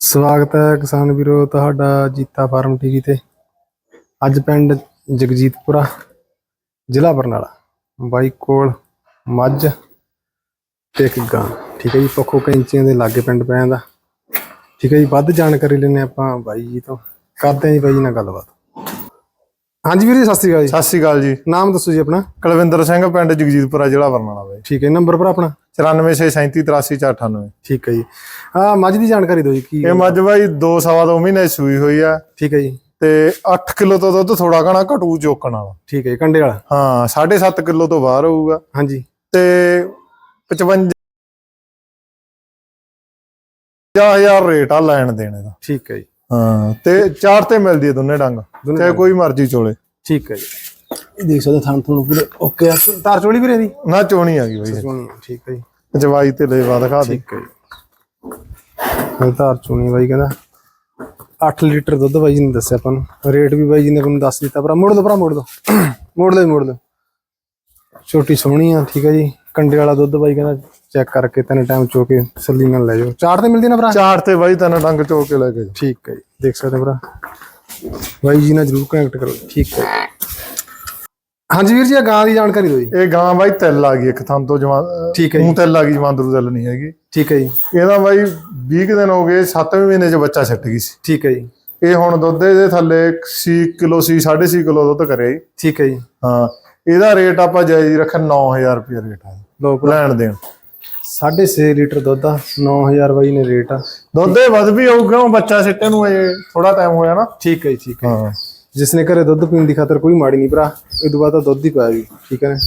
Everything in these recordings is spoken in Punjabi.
ਸਵਾਗਤ ਹੈ ਕਿਸਾਨ ਵੀਰੋ, ਤੁਹਾਡਾ ਜੀਤਾ ਫਾਰਮ ਟੀਵੀ ਤੇ। ਅੱਜ ਪਿੰਡ ਜਗਜੀਤਪੁਰਾ, ਜ਼ਿਲ੍ਹਾ ਬਰਨਾਲਾ। ਬਾਈ ਕੋਲ ਮੱਝ ਤੇ ਇੱਕ ਗਾਂ। ਠੀਕ ਹੈ ਜੀ, ਪੱਖੋ ਕੈਂਚੀਆਂ ਦੇ ਲਾਗੇ ਪਿੰਡ ਪੈ ਜਾਂਦਾ ਠੀਕ ਹੈ ਜੀ, ਵੱਧ ਜਾਣਕਾਰੀ ਲੈਣੇ ਆਪਾਂ ਬਾਈ ਜੀ ਤੋਂ। ਕਰਦੇ ਹਾਂ ਜੀ ਬਾਈ ਜੀ ਨਾਲ ਗੱਲਬਾਤ। ਹਾਂਜੀ ਵੀਰ ਜੀ ਸਤਿ ਸ਼੍ਰੀ ਅਕਾਲ ਜੀ। ਸਤਿ ਸ਼੍ਰੀ ਅਕਾਲ ਜੀ। ਨਾਮ ਦੱਸੋ ਜੀ ਆਪਣਾ। ਕੁਲਵਿੰਦਰ ਸਿੰਘ ਪਿੰਡ ਜਗਜੀਤਪੁਰਾ ਜ਼ਿਲ੍ਹਾ ਬਰਨਾਲਾ ਬਾਈ। ਠੀਕ ਹੈ ਨੰਬਰ ਭਰਾ ਆਪਣਾ? 9467383498 ਠੀਕ ਹੈ ਜੀ। ਆ ਮੱਝ ਦੀ ਜਾਣਕਾਰੀ ਦਿਓ ਜੀ ਕੀ ਇਹ ਮੱਝ ਬਾਈ 2 ਸਵਾ ਦੋ ਮਹੀਨੇ ਦੀ ਸੂਈ ਹੋਈ ਆ। ਠੀਕ ਹੈ ਜੀ। ਤੇ 8 ਕਿਲੋ ਤੋਂ ਦੁੱਧ ਥੋੜਾ ਘਣਾ ਘਟੂ ਚੋਕਣ ਵਾਲਾ। ਠੀਕ ਹੈ ਜੀ ਕੰਡੇ ਵਾਲਾ? ਹਾਂ 7.5 ਕਿਲੋ ਤੋਂ ਬਾਹਰ ਹੋਊਗਾ। ਹਾਂਜੀ। ਤੇ 55 ਹਜ਼ਾਰ ਰੇਟ ਆ ਲੈਣ ਦੇਣੇ ਦਾ। ਠੀਕ ਹੈ ਜੀ। ਹਾਂ ਤੇ ਚਾਰ ਤੇ ਮਿਲਦੀ ਹੈ ਦੋਨੇ ਡੰਗ ਦੋਨੇ ਚਾਹੇ ਕੋਈ ਮਰਜ਼ੀ ਚੋਲੇ। ਠੀਕ ਹੈ ਜੀ। ਇਹ ਦੇਖ ਸਕਦੇ ਥਾਂ ਤੁਹਾਨੂੰ ਪੂਰੇ ਓਕੇ ਆ। ਤਾਰ ਚੋਲੀ ਵੀਰੇ ਦੀ? ਨਾ ਚੋਣੀ ਆ ਗਈ ਬਾਈ। ਚੋਣੀ ਠੀਕ ਹੈ ਜੀ। ਜਵਾਈ ਤੇ ਲੈਵਾ ਦਿਖਾ ਦੇ। ਠੀਕ ਹੈ ਜੀ। ਇਹ ਤਾਰ ਚੋਣੀ ਬਾਈ ਕਹਿੰਦਾ। 8 ਲੀਟਰ ਦੁੱਧ ਬਾਈ ਜੀ ਨੇ ਦੱਸਿਆ ਆਪਾਂ ਨੂੰ। ਰੇਟ ਵੀ ਬਾਈ ਜੀ ਨੇ ਤੁਹਾਨੂੰ ਦੱਸ ਦਿੱਤਾ। ਭਰਾ ਮੋੜ ਦੋ ਭਰਾ ਮੋੜ ਦੋ। ਮੋੜ ਜੀ, ਮੋੜ ਦੋ। ਛੋਟੀ ਸੋਹਣੀ ਆ ਠੀਕ ਹੈ ਜੀ। ਕੰਡੇ ਵਾਲਾ ਦੁੱਧ ਬਾਈ ਕਹਿੰਦਾ ਚੈੱਕ ਕਰਕੇ ਤਿੰਨ ਟਾਈਮ ਚੋ ਕੇ ਸੱਲੀ ਨਾਲ ਲੈ ਜਾਓ। ਚਾਰ ਤੇ ਮਿਲਦੀ ਨਾ ਭਰਾ? ਚਾਰ ਤੇ ਬਾਈ ਤਿੰਨ ਡੰਗ ਚੋ ਕੇ ਲੈ ਕੇ ਜਾ ਠੀਕ ਹੈ ਜੀ। ਦੇਖ ਸਕਦੇ ਹੋ ਭਰਾ? ਬਾਈ ਜੀ ਨਾਲ ਜਰੂਰ ਕਨੈਕਟ ਕਰੋ। ਠੀਕ ਹੈ। ਹਾਂਜੀ ਵੀਰ ਜੀ ਆ ਗਾਂ ਦੀ ਜਾਣਕਾਰੀ ਦਿਓ ਜੀ। ਇਹ ਗਾਂ ਬਾਈ ਤਿਲ ਆ ਗਈ ਇੱਕ ਥਾਂ ਤੋਂ ਜਵਾਂ ਠੀਕ ਹੈ ਜੀ। ਮੂੰਹ ਤਿਲ ਆ ਗਈ ਜਵਾਂਦਰੂ ਤਿਲ ਨਹੀਂ ਹੈਗੀ। ਠੀਕ ਹੈ ਜੀ। ਇਹਦਾ ਬਾਈ 20 ਕੁ ਦਿਨ ਹੋ ਗਏ 7ਵੇਂ ਮਹੀਨੇ 'ਚ ਬੱਚਾ ਛੱਟ ਗਈ ਸੀ। ਠੀਕ ਹੈ ਜੀ। ਇਹ ਹੁਣ ਦੁੱਧ ਦੇ ਥੱਲੇ 6 ਕਿਲੋ ਸੀ 6.5 ਕਿਲੋ ਦੁੱਧ ਕਰਿਆ ਜੀ। ਠੀਕ ਹੈ ਜੀ। ਹਾਂ ਇਹਦਾ ਰੇਟ ਆਪਾਂ ਜਾਇਜ਼ ਰੱਖਿਆ 9000 ਰੁਪਏ ਰੇਟ ਆ ਲੋ ਭਰਾ ਲੈਣ ਦੇਣ 6.5 ਲੀਟਰ ਦੁੱਧ ਆ 9000 ਬਾਈ ਨੇ ਰੇਟ ਆ। ਦੁੱਧ ਇਹ ਵੱਧ ਵੀ ਆਊਗਾ ਉਹ ਬੱਚਾ ਸਿੱਟੇ ਨੂੰ ਇਹ ਥੋੜਾ ਟਾਈਮ ਹੋਇਆ ਨਾ। ਠੀਕ ਹੈ ਜੀ ਠੀਕ ਹੈ। ਹਾਂ। ਜਿਸ ਨੇ ਘਰੇ ਦੁੱਧ ਪੀਣ ਦੀ ਖਾਤਰ ਕੋਈ ਮਾੜੀ ਨਹੀਂ ਭਰਾ। ਇਹ ਤੋਂ ਬਾਅਦ ਤਾਂ ਦੁੱਧ ਹੀ ਪਾਇਆ ਜੀ ਠੀਕ ਹੈ ਨਾ?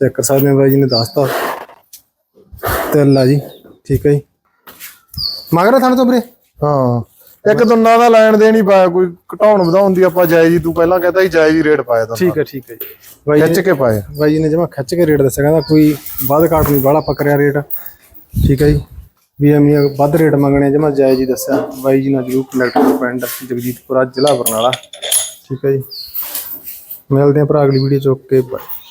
ਚੈੱਕ ਕਰ ਸਕਦੇ ਹੋ ਬਾਈ ਜੀ ਨੇ ਦੱਸਤਾ। ਤਿੰਨ ਆ ਜੀ ਠੀਕ ਹੈ ਜੀ। ਮਗਰ ਥਣ ਤੋਂ ਵੀਰੇ? ਹਾਂ। ਇੱਕ ਦੁੰਨਾ ਦਾ ਲੈਣ ਦੇਣ ਹੀ ਪਾਇਆ ਕੋਈ ਘਟਾਉਣ ਵਧਾਉਣ ਦੀ ਆਪਾਂ ਜਾਇਜ਼ ਹੀ ਤੂੰ ਪਹਿਲਾਂ ਕਹਿੰਦਾ ਸੀ ਜਾਇਜ਼ ਹੀ ਰੇਟ ਪਾਇਆ ਤਾਂ ਠੀਕ ਹੈ ਠੀਕ ਹੈ ਜੀ। ਬਾਈ ਖਿੱਚ ਕੇ ਪਾਇਆ। ਬਾਈ ਜੀ ਨੇ ਜਮਾ ਖਿੱਚ ਕੇ ਰੇਟ ਦੱਸਿਆ ਕਹਿੰਦਾ ਕੋਈ ਵੱਧ ਘਾਟ ਨਹੀਂ ਬਾਹਲਾ ਪਕੜਿਆ ਰੇਟ ਠੀਕ ਹੈ ਜੀ। ਵੀ ਐਵੇਂ ਵੱਧ ਰੇਟ ਮੰਗਣੇ ਜਮਾ ਜਾਇਜ਼ ਹੀ ਦੱਸਿਆ। ਬਾਈ ਜੀ ਨਾਲ ਜਰੂਰ ਕਨੈਕਟ ਕਰੋ ਪਿੰਡ ਜਗਜੀਤਪੁਰਾ ਜ਼ਿਲ੍ਹਾ ਬਰਨਾਲਾ। ਠੀਕ ਹੈ ਜੀ। ਮਿਲਦੇ ਹਾਂ ਭਰਾ ਅਗਲੀ ਵੀਡੀਓ ਚ ਓਕੇ ਬਾਏ।